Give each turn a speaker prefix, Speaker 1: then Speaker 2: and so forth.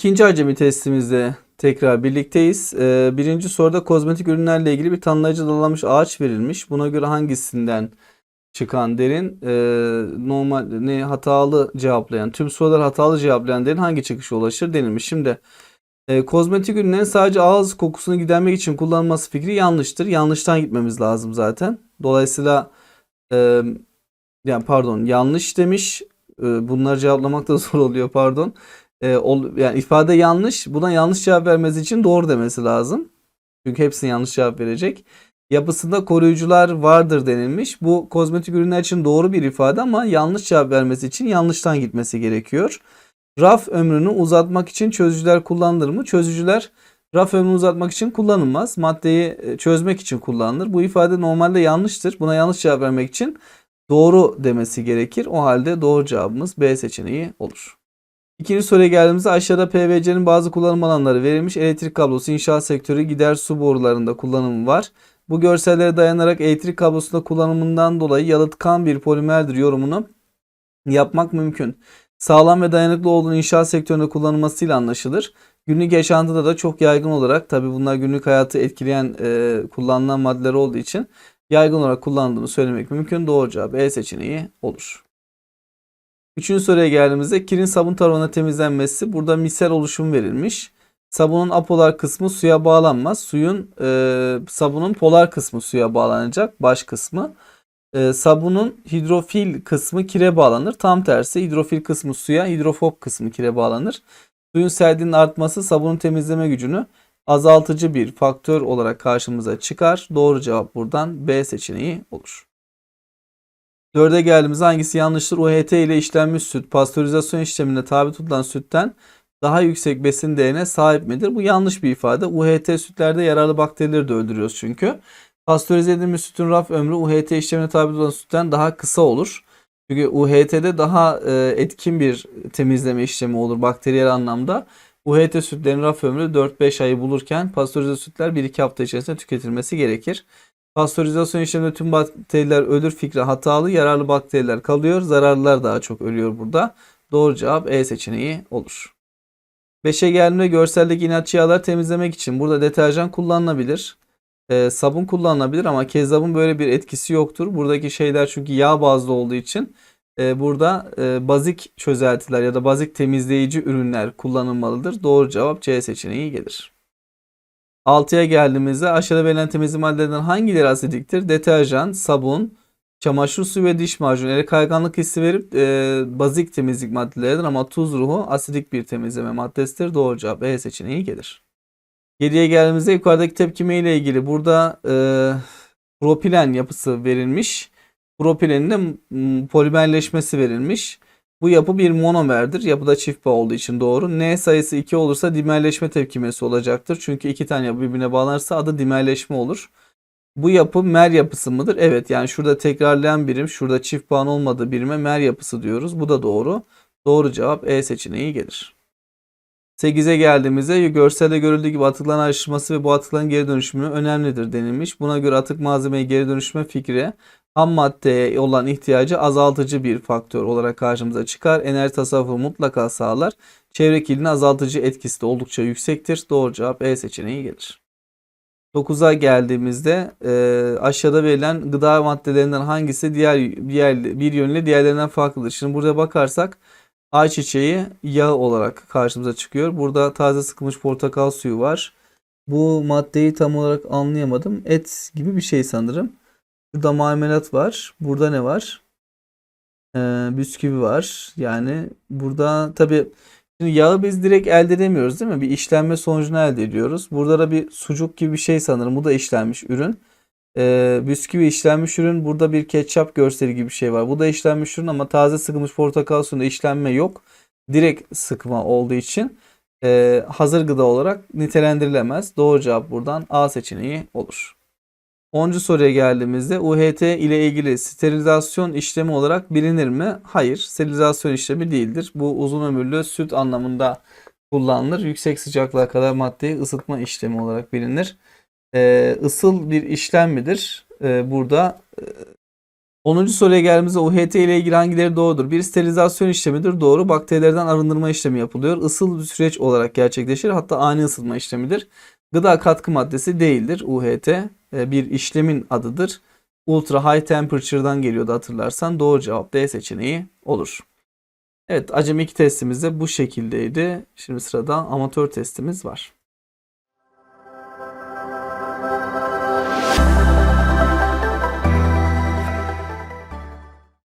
Speaker 1: İkinci acemi testimizde tekrar birlikteyiz. Ee, birinci soruda kozmetik ürünlerle ilgili bir tanımlayıcı dalamış ağaç verilmiş. Buna göre hangisinden çıkan derin e, normal ne hatalı cevaplayan tüm sorular hatalı cevaplayan derin hangi çıkışa ulaşır denilmiş. Şimdi e, kozmetik ürünlerin sadece ağız kokusunu gidermek için kullanılması fikri yanlıştır. Yanlıştan gitmemiz lazım zaten. Dolayısıyla e, yani pardon yanlış demiş. E, bunları cevaplamak da zor oluyor pardon. E, ol, yani ifade yanlış. Buna yanlış cevap vermesi için doğru demesi lazım. Çünkü hepsine yanlış cevap verecek. Yapısında koruyucular vardır denilmiş. Bu kozmetik ürünler için doğru bir ifade ama yanlış cevap vermesi için yanlıştan gitmesi gerekiyor. Raf ömrünü uzatmak için çözücüler kullanılır mı? Çözücüler raf ömrünü uzatmak için kullanılmaz. Maddeyi e, çözmek için kullanılır. Bu ifade normalde yanlıştır. Buna yanlış cevap vermek için doğru demesi gerekir. O halde doğru cevabımız B seçeneği olur. İkinci soruya geldiğimizde aşağıda PVC'nin bazı kullanım alanları verilmiş. Elektrik kablosu, inşaat sektörü, gider su borularında kullanımı var. Bu görsellere dayanarak elektrik kablosunda kullanımından dolayı yalıtkan bir polimerdir yorumunu yapmak mümkün. Sağlam ve dayanıklı olduğunu inşaat sektöründe kullanılmasıyla anlaşılır. Günlük yaşantıda da çok yaygın olarak tabi bunlar günlük hayatı etkileyen e, kullanılan maddeler olduğu için yaygın olarak kullanıldığını söylemek mümkün. Doğru cevap E seçeneği olur. Üçüncü soruya geldiğimizde kirin sabun tavanına temizlenmesi. Burada misel oluşum verilmiş. Sabunun apolar kısmı suya bağlanmaz. Suyun e, sabunun polar kısmı suya bağlanacak. Baş kısmı. E, sabunun hidrofil kısmı kire bağlanır. Tam tersi hidrofil kısmı suya, hidrofob kısmı kire bağlanır. Suyun serdiğinin artması sabunun temizleme gücünü azaltıcı bir faktör olarak karşımıza çıkar. Doğru cevap buradan B seçeneği olur. Dörde geldiğimizde hangisi yanlıştır? UHT ile işlenmiş süt pastörizasyon işlemine tabi tutulan sütten daha yüksek besin değerine sahip midir? Bu yanlış bir ifade. UHT sütlerde yararlı bakterileri de öldürüyoruz çünkü. Pastörize edilmiş sütün raf ömrü UHT işlemine tabi tutulan sütten daha kısa olur. Çünkü UHT'de daha e, etkin bir temizleme işlemi olur bakteriyel anlamda. UHT sütlerin raf ömrü 4-5 ayı bulurken pastörize sütler 1-2 hafta içerisinde tüketilmesi gerekir. Pastörizasyon işleminde tüm bakteriler ölür fikri hatalı, yararlı bakteriler kalıyor, zararlılar daha çok ölüyor burada. Doğru cevap E seçeneği olur. 5'e geldiğimde görseldeki inatçı yağlar temizlemek için burada deterjan kullanılabilir. E, sabun kullanılabilir ama kezzabın böyle bir etkisi yoktur. Buradaki şeyler çünkü yağ bazlı olduğu için e, burada e, bazik çözeltiler ya da bazik temizleyici ürünler kullanılmalıdır. Doğru cevap C seçeneği gelir. 6'ya geldiğimizde aşağıda verilen temizlik maddelerinden hangileri asidiktir? Deterjan, sabun, çamaşır suyu ve diş macunu kayganlık hissi verip e, bazik temizlik maddeleridir ama tuz ruhu asidik bir temizleme maddesidir. Doğru cevap E seçeneği gelir. 7'ye geldiğimizde yukarıdaki tepkime ile ilgili burada e, propilen yapısı verilmiş. Propilenin de polimerleşmesi verilmiş. Bu yapı bir monomerdir. Yapıda çift bağ olduğu için doğru. N sayısı 2 olursa dimerleşme tepkimesi olacaktır. Çünkü iki tane yapı birbirine bağlanırsa adı dimerleşme olur. Bu yapı mer yapısı mıdır? Evet yani şurada tekrarlayan birim, şurada çift bağın olmadığı birime mer yapısı diyoruz. Bu da doğru. Doğru cevap E seçeneği gelir. 8'e geldiğimizde görselde görüldüğü gibi atıkların ayrışması ve bu atıkların geri dönüşümü önemlidir denilmiş. Buna göre atık malzemeyi geri dönüşme fikri ham maddeye olan ihtiyacı azaltıcı bir faktör olarak karşımıza çıkar. Enerji tasarrufu mutlaka sağlar. Çevre kirliliğinin azaltıcı etkisi de oldukça yüksektir. Doğru cevap E seçeneği gelir. 9'a geldiğimizde e, aşağıda verilen gıda maddelerinden hangisi diğer, diğer bir yönüyle diğerlerinden farklıdır? Şimdi burada bakarsak ayçiçeği yağı olarak karşımıza çıkıyor. Burada taze sıkılmış portakal suyu var. Bu maddeyi tam olarak anlayamadım. Et gibi bir şey sanırım. Burada marmelat var. Burada ne var? Ee, bisküvi var. Yani burada tabi şimdi yağı biz direkt elde edemiyoruz değil mi? Bir işlenme sonucunu elde ediyoruz. Burada da bir sucuk gibi bir şey sanırım. Bu da işlenmiş ürün. Ee, bisküvi işlenmiş ürün. Burada bir ketçap görseli gibi bir şey var. Bu da işlenmiş ürün ama taze sıkılmış portakal suyunda işlenme yok. Direkt sıkma olduğu için e, hazır gıda olarak nitelendirilemez. Doğru cevap buradan A seçeneği olur. 10. soruya geldiğimizde UHT ile ilgili sterilizasyon işlemi olarak bilinir mi? Hayır, sterilizasyon işlemi değildir. Bu uzun ömürlü süt anlamında kullanılır. Yüksek sıcaklığa kadar maddeyi ısıtma işlemi olarak bilinir. Ee, ısıl bir işlem midir? Ee, burada e, 10. soruya geldiğimizde UHT ile ilgili hangileri doğrudur? Bir sterilizasyon işlemidir. Doğru. Bakterilerden arındırma işlemi yapılıyor. Isıl bir süreç olarak gerçekleşir. Hatta ani ısınma işlemidir. Gıda katkı maddesi değildir UHT. e, Bir işlemin adıdır. Ultra high temperature'dan geliyordu hatırlarsan. Doğru cevap D seçeneği olur. Evet acemi 2 testimiz de bu şekildeydi. Şimdi sırada amatör testimiz var.